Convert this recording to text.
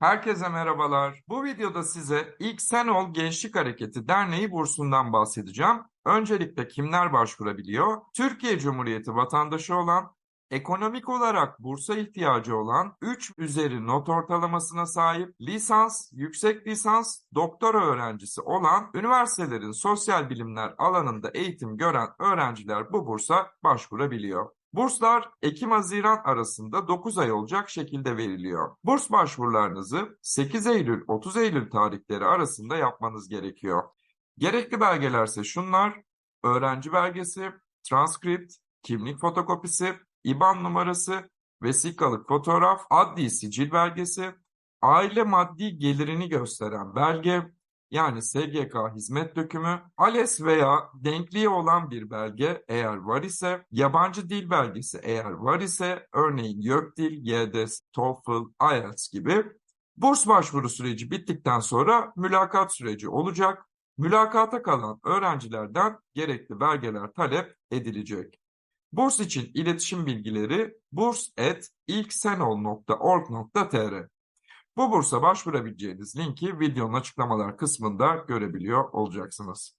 Herkese merhabalar. Bu videoda size İlk Sen Ol Gençlik Hareketi Derneği bursundan bahsedeceğim. Öncelikle kimler başvurabiliyor? Türkiye Cumhuriyeti vatandaşı olan, ekonomik olarak bursa ihtiyacı olan, 3 üzeri not ortalamasına sahip, lisans, yüksek lisans, doktora öğrencisi olan, üniversitelerin sosyal bilimler alanında eğitim gören öğrenciler bu bursa başvurabiliyor. Burslar Ekim-Haziran arasında 9 ay olacak şekilde veriliyor. Burs başvurularınızı 8 Eylül-30 Eylül tarihleri arasında yapmanız gerekiyor. Gerekli belgelerse şunlar, öğrenci belgesi, transkript, kimlik fotokopisi, IBAN numarası, vesikalık fotoğraf, adli sicil belgesi, aile maddi gelirini gösteren belge, yani SGK hizmet dökümü, ALES veya denkliği olan bir belge eğer var ise, yabancı dil belgesi eğer var ise, örneğin YÖKDİL, YDS, TOEFL, IELTS gibi burs başvuru süreci bittikten sonra mülakat süreci olacak. Mülakata kalan öğrencilerden gerekli belgeler talep edilecek. Burs için iletişim bilgileri burs.ilksenol.org.tr Bu bursa başvurabileceğiniz linki videonun açıklamalar kısmında görebiliyor olacaksınız.